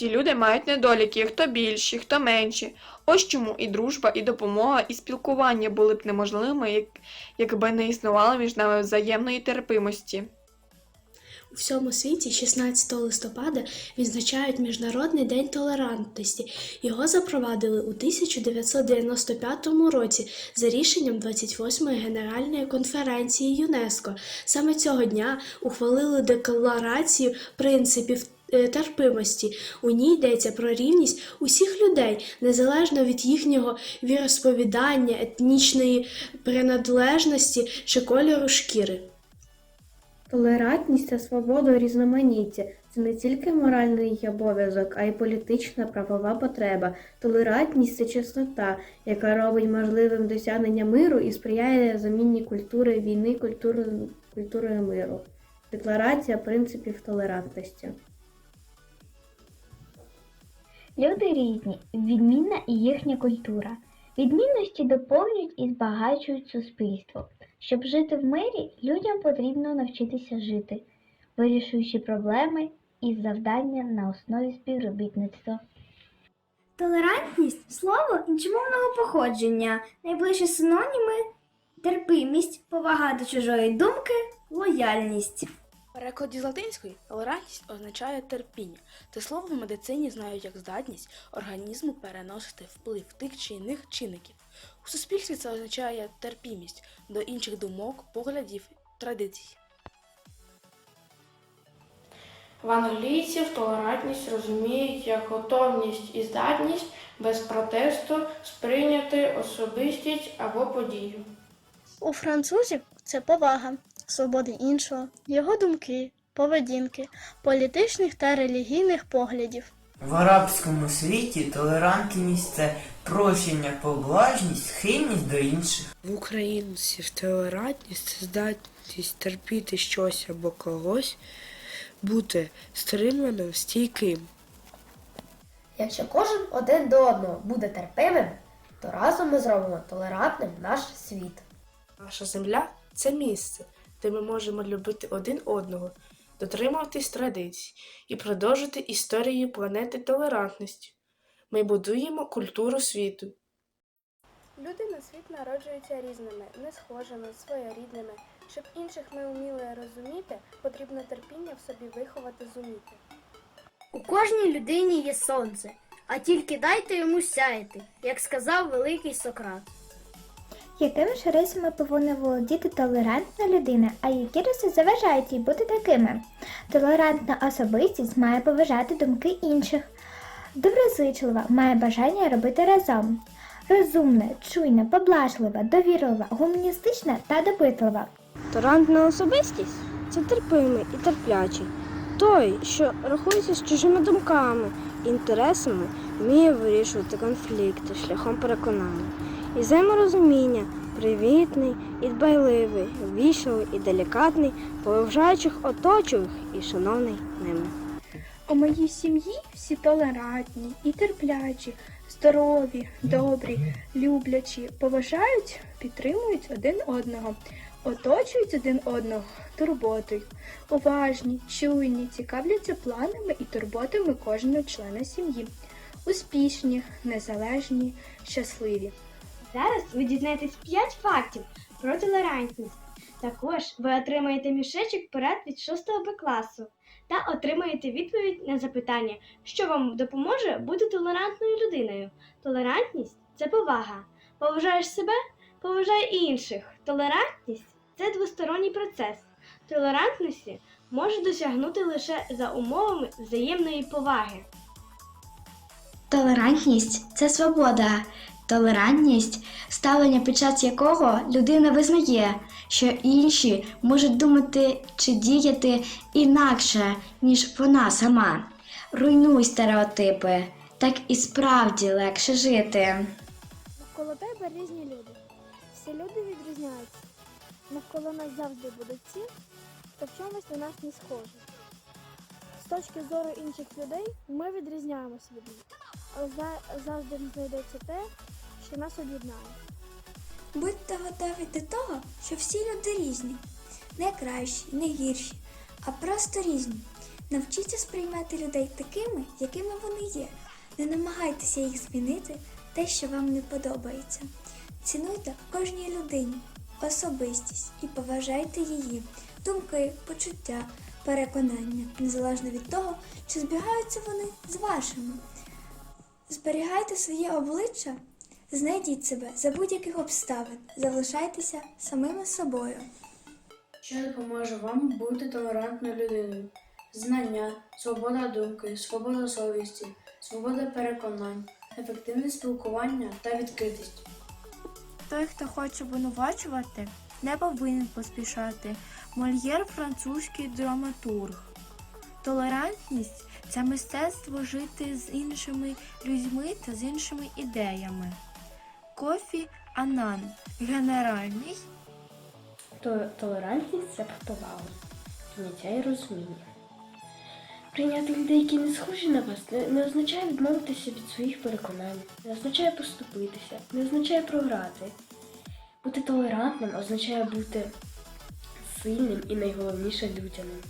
Всі люди мають недоліки, хто більші, хто менші. Ось чому і дружба, і допомога, і спілкування були б неможливими, якби не існувало між нами взаємної терпимості. У всьому світі 16 листопада відзначають Міжнародний день толерантності. Його запровадили у 1995 році за рішенням 28-ї Генеральної конференції ЮНЕСКО. Саме цього дня ухвалили декларацію принципів терпимості. У ній йдеться про рівність усіх людей, незалежно від їхнього віросповідання, етнічної приналежності чи кольору шкіри. Толерантність та свобода у різноманітті це не тільки моральний обов'язок, а й політична правова потреба. Толерантність це чеснота, яка робить можливим досягнення миру і сприяє заміні культури війни культурою, культурою миру. Декларація принципів толерантності. Люди різні, відмінна і їхня культура. Відмінності доповнюють і збагачують суспільство. Щоб жити в мирі, людям потрібно навчитися жити, вирішуючи проблеми і завдання на основі співробітництва. Толерантність слово іншомовного походження, найближчі синоніми терпимість, повага до чужої думки, лояльність. В перекладі з латинської толерантність означає терпіння. Це слово в медицині знають як здатність організму переносити вплив тих чи інших чинників. У суспільстві це означає терпімість до інших думок, поглядів, традицій. В англійців толерантність розуміють як готовність і здатність без протесту сприйняти особистість або подію. У французів це повага, свободи іншого, його думки, поведінки, політичних та релігійних поглядів. В арабському світі толерантність це прощення, поблажність, схильність до інших. В українців толерантність це здатність терпіти щось або когось, бути стриманим, стійким. Якщо кожен один до одного буде терпимим, то разом ми зробимо толерантним наш світ. Наша земля це місце, де ми можемо любити один одного, дотримуватись традицій і продовжити історію планети толерантності. Ми будуємо культуру світу. Люди на світ народжуються різними, не схожими, своєрідними. Щоб інших ми вміли розуміти, потрібно терпіння в собі виховати зуміти. У кожній людині є сонце, а тільки дайте йому сяяти, як сказав великий Сократ. Якими ж рисами повинна володіти толерантна людина, а які риси заважають їй бути такими? Толерантна особистість має поважати думки інших. Доброзичлива має бажання робити разом. Розумна, чуйна, поблажлива, довірлива, гуманістична та допитлива. Толерантна особистість це терпимий і терплячий. Той, що рахується з чужими думками, інтересами, вміє вирішувати конфлікти шляхом переконання. І взаєморозуміння, привітний і дбайливий, ввічливий і делікатний, поважаючих оточуючих і шановний ними. У моїй сім'ї всі толерантні і терплячі, здорові, добрі, люблячі, поважають, підтримують один одного, оточують один одного турботою, уважні, чуйні, цікавляться планами і турботами кожного члена сім'ї, успішні, незалежні, щасливі. Зараз ви дізнаєтесь 5 фактів про толерантність. Також ви отримаєте мішечок порад від 6 Б класу та отримаєте відповідь на запитання, що вам допоможе бути толерантною людиною. Толерантність це повага. Поважаєш себе, поважай інших. Толерантність це двосторонній процес. Толерантності може досягнути лише за умовами взаємної поваги. Толерантність це свобода. Толерантність ставлення, під час якого людина визнає, що інші можуть думати чи діяти інакше, ніж вона сама. Руйнуй стереотипи, так і справді легше жити. Навколо тебе різні люди. Всі люди відрізняються. Навколо нас завжди будуть ті, хто в чомусь на нас не схожий. Точки зору інших людей ми відрізняємося від них, але за- завжди знайдеться те, що нас об'єднає. Будьте готові до того, що всі люди різні, не кращі, не гірші, а просто різні. Навчіться сприймати людей такими, якими вони є. Не намагайтеся їх змінити те, що вам не подобається. Цінуйте кожній людині особистість і поважайте її думки, почуття, переконання, незалежно від того, чи збігаються вони з вашими. Зберігайте своє обличчя, знайдіть себе за будь-яких обставин, залишайтеся самими собою. Що допоможе вам бути толерантною людиною? Знання, свобода думки, свобода совісті, свобода переконань, ефективне спілкування та відкритість. Той, хто хоче обвинувачувати, не повинен поспішати. Мольєр французький драматург. Толерантність це мистецтво жити з іншими людьми та з іншими ідеями. Кофі Анан. Генеральний. Толерантність це повага, прийняття і розуміння. Прийняти людей, які не схожі на вас, не, означає відмовитися від своїх переконань, не означає поступитися, не означає програти. Бути толерантним означає бути сильним і найголовніше людяним.